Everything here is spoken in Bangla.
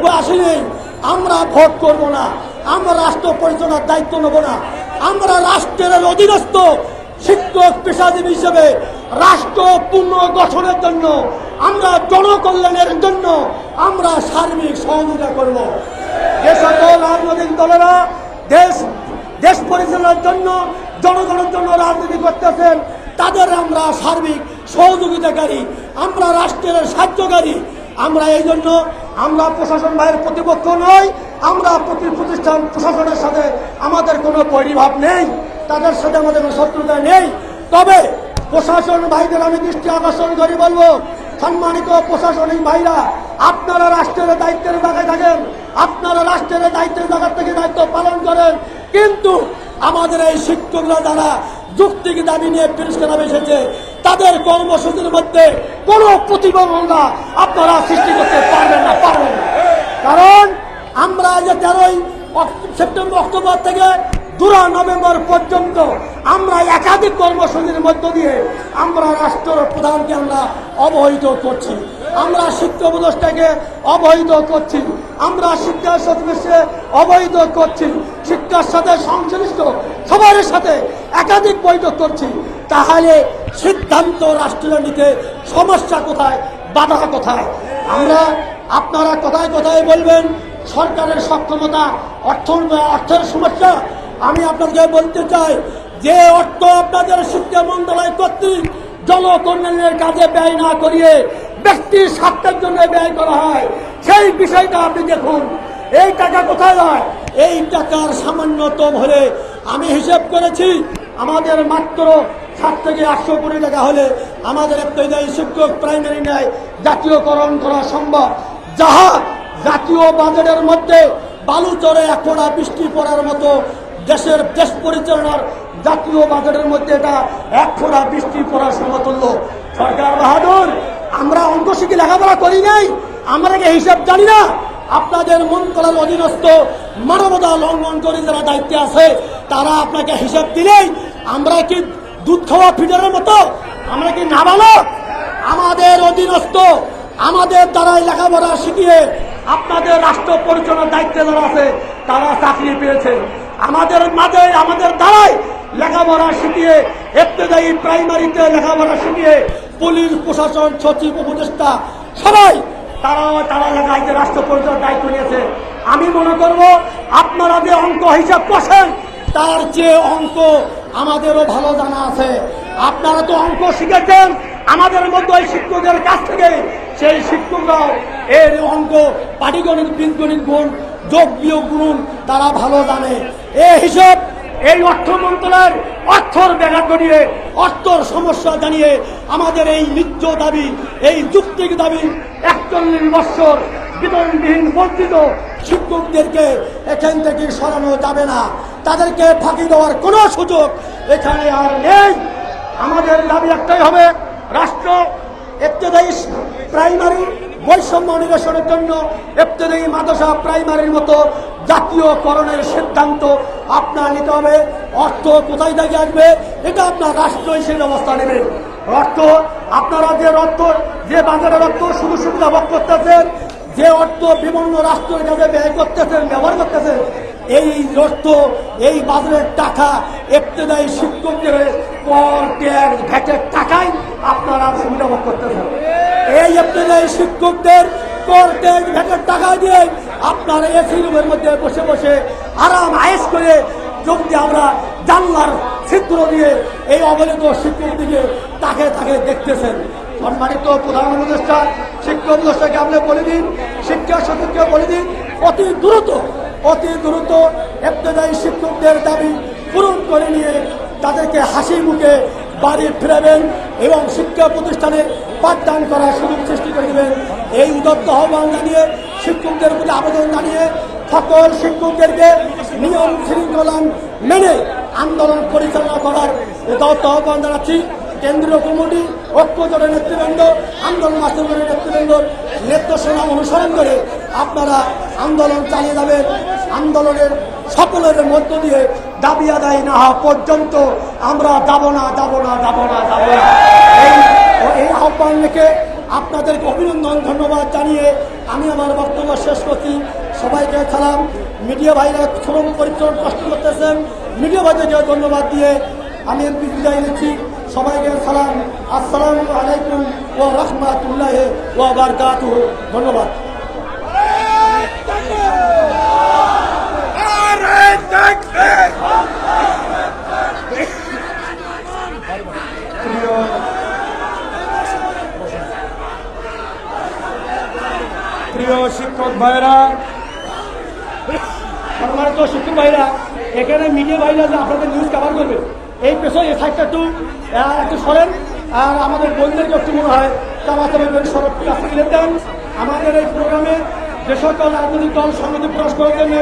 এবার আসেনি। আমরা ভোট করব না। আমরা রাষ্ট্র পরিচালনার দায়িত্ব নেব না। আমরা রাষ্ট্রের অধীনস্থ শিক্ষক, পেশাজীবী হিসেবে রাষ্ট্র পুনর্গঠনের জন্য, আমরা জনকল্যাণের জন্য আমরা সার্বিক সহযোগিতা করব। যে সকল রাজনৈতিক দলেরা দেশ দেশ পরিচালনার জন্য, জনগণের জন্য রাজনীতি করতেছেন, তাদের আমরা সার্বিক সহযোগিতাকারী, আমরা রাষ্ট্রের সাহায্যকারী আমরা এই জন্য, আমরা প্রশাসন ভাইয়ের প্রতিপক্ষ নই, আমরা প্রতি প্রতিষ্ঠান প্রশাসনের সাথে আমাদের কোনো পরিভাব নেই, তাদের সাথে আমাদের কোনো শত্রুতা নেই। তবে প্রশাসন ভাইদের আমি দৃষ্টি আকর্ষণ করি বলব, সম্মানিত প্রশাসনিক ভাইরা, আপনারা রাষ্ট্রের দায়িত্বের জায়গায় থাকেন, আপনারা রাষ্ট্রের দায়িত্বের জায়গা থেকে দায়িত্ব পালন করেন, কিন্তু আমাদের এই শিক্ষকরা যারা যুক্তিক দাবি নিয়ে পুরস্কার এসেছে তাদের কর্মসূচির মধ্যে কোনো প্রতিবন্ধকতা আপনারা সৃষ্টি করতে পারবেন না পারবেন না। কারণ আমরা যে তেরোই সেপ্টেম্বর, অক্টোবর থেকে দুরা নভেম্বর পর্যন্ত আমরা একাধিক কর্মসূচির মধ্য দিয়ে আমরা রাষ্ট্র প্রধানকে আমরা অবহিত করছি। আমরা শিক্ষা উপদেষ্টাকে অবহিত করছি। আমরা শিক্ষা সচিবকে অবহিত করছি। শিক্ষার সাথে সংশ্লিষ্ট সবার সাথে একাধিক বৈঠক করছি, তাহলে সিদ্ধান্ত রাষ্ট্রীয় নিতে সমস্যা কোথায়, বাধা কোথায়? আমরা আপনারা কোথায় কোথায় বলবেন, সরকারের সক্ষমতা অর্থ অর্থের সমস্যা। আমি আপনাকে বলতে চাই, যে অর্থ আপনাদের শিক্ষা মন্ত্রণালয় কর্তৃক জনকল্যাণের কাজে ব্যয় না করিয়ে ব্যক্তির স্বার্থের জন্য ব্যয় করা হয়, সেই বিষয়টা আপনি দেখুন। এই টাকা কোথায় হয়? এই টাকার সামান্যতম হলে আমি হিসেব করেছি আমাদের মাত্র সাত থেকে আটশো কোটি টাকা হলে আমাদের একটা শিক্ষক প্রাইমারি নেয়, জাতীয়করণ করা সম্ভব। যাহা জাতীয় বাজেটের মধ্যে বালুচরে একোড়া বৃষ্টি পড়ার মতো দেশের দেশ পরিচালনার জাতীয় বাজেটের মধ্যে এটা এক ফোঁটা বৃষ্টি পড়ার সমতুল্য। সরকার বাহাদুর, আমরা অঙ্ক শিখে লেখাপড়া করি নাই, আমরা কি হিসাব জানি না। আপনাদের মন্ত্রণালয়ের অধীনস্থ মানবতা লঙ্ঘন করে যারা দায়িত্বে আছে। তারা আপনাকে হিসাব দিলেই আমরা কি দুধ খাওয়া ফিডারের মতো? আমরা কি নাবালক? আমাদের অধীনস্থ, আমাদের দ্বারাই লেখাপড়া শিখিয়ে আপনাদের রাষ্ট্র পরিচালনার দায়িত্বে যারা আছে, তারা চাকরি পেয়েছে আমাদের মাঝে, আমাদের দ্বারাই লেখাপড়া শিখিয়ে এফতেদায়ী প্রাইমারিতে লেখাপড়া শিখিয়ে পুলিশ, প্রশাসন, সচিব, উপদেষ্টা সবাই তারা তারা লেখাইতে রাষ্ট্র পরিচালনার দায়িত্ব নিয়েছে। আমি মনে করব, আপনারা যে অঙ্ক হিসাব করছেন তার চেয়ে অঙ্ক আমাদেরও ভালো জানা আছে। আপনারা তো অঙ্ক শিখেছেন, আমাদের মধ্যে ওই শিক্ষকদের কাছ থেকে। সেই শিক্ষকরাও এর অঙ্ক পাটিগণিত, বীজগণিত গুণ, যোগ বিয়োগ গুণ তারা ভালো জানে। এ হিসাব, এই অর্থ মন্ত্রণালয়ের অর্থর ব্যাঘাত ঘটিয়ে, অর্থর সমস্যা জানিয়ে আমাদের এই নিত্য দাবি, এই যুক্তিক দাবি একচল্লিশ বৎসর বেতনবিহীন বঞ্চিত শিক্ষকদেরকে এখান থেকে সরানো যাবে না। তাদেরকে ফাঁকি দেওয়ার কোনো সুযোগ এখানে আর নেই। আমাদের দাবি একটাই হবে, রাষ্ট্র এফতেদায়ী প্রাইমারি বৈষম্য নিরসনের জন্য এফতেদায়ী মাদ্রাসা প্রাইমারির মতো জাতীয়করণের সিদ্ধান্ত আপনার নিতে হবে। অর্থ কোথায় থেকে আসবে, এটা আপনার রাষ্ট্র হিসেবে ব্যবস্থা নেবে। অর্থ, আপনারা যে অর্থ যে বাজারের অর্থ শুধু সুবিধা ভোগ করতেছেন, যে অর্থ বিভিন্ন রাষ্ট্রের কাছে ব্যয় করতেছেন, ব্যবহার করতেছেন এই অর্থ এই বাজারের টাকা এফতেদায়ী শিক্ষকদের কর ট্যাক্স ভ্যাটের টাকাই আপনারা ভোগ করতেছেন। এই এফতেদায়ী শিক্ষকদের কর ট্যাক্স ভ্যাটের টাকা দিয়ে আপনারা এসি রুমের মধ্যে বসে বসে আরাম আয়েস করে যদি আমরা জানলার ছিদ্র দিয়ে এই অবহেলিত শিক্ষক দিকে তাকে তাকে দেখতেছেন। সম্মানিত প্রধান উপদেষ্টা, শিক্ষা উপদেষ্টাকে আপনি বলে দিন, শিক্ষা সচিবকে বলে দিন, অতি দ্রুত অতি দ্রুত এফতেদায়ী শিক্ষকদের দাবি পূরণ করে নিয়ে তাদেরকে হাসি মুখে বাড়ি ফিরাবেন এবং শিক্ষা প্রতিষ্ঠানে পাঠদান করার সুযোগ সৃষ্টি করে দেবেন। এই উদত্ত আহ্বান জানিয়ে শিক্ষকদের প্রতি আবেদন জানিয়ে সকল শিক্ষকদেরকে নিয়ম শৃঙ্খলা মেনে আন্দোলন পরিচালনা করার উদত্ত আহ্বান জানাচ্ছি। কেন্দ্রীয় কমিটি, ঐক্যজোটের নেতৃবৃন্দ, আন্দোলন মাস্টারের নেতৃবৃন্দ নেতৃসেনা অনুসরণ করে আপনারা আন্দোলন চালিয়ে যাবেন। আন্দোলনের সকলের মধ্য দিয়ে দাবি আদায় না হওয়া পর্যন্ত আমরা যাব না যাব না যাব না যাব না। এই আহ্বান রেখে আপনাদেরকে অভিনন্দন, ধন্যবাদ জানিয়ে আমি আমার বক্তব্য শেষ করছি। সবাইকে সালাম। মিডিয়া ভাইরা শ্রম পরিশ্রম কষ্ট করতেছেন। মিডিয়া ভাইদেরকে ধন্যবাদ দিয়ে আমি এমপি বিদায় নিচ্ছি। সবাইকে সালাম। আসসালামু আলাইকুম ও রহমাতুল্লাহ ও বারকাত ধন্যবাদ। প্রিয় শিক্ষক ভাইরা, সম্মানিত শিক্ষক ভাইরা, এখানে মিডিয়া ভাইরা যে আপনাদের নিউজ কভার করবে, এই পেছনে একটু সরেন, আর আমাদের বোনদেরকে একটু মনে হয় জামাতে সড়ক কাছে দেন। আমাদের এই প্রোগ্রামে যে সকল রাজনৈতিক দল সংগঠন প্রকাশ জন্য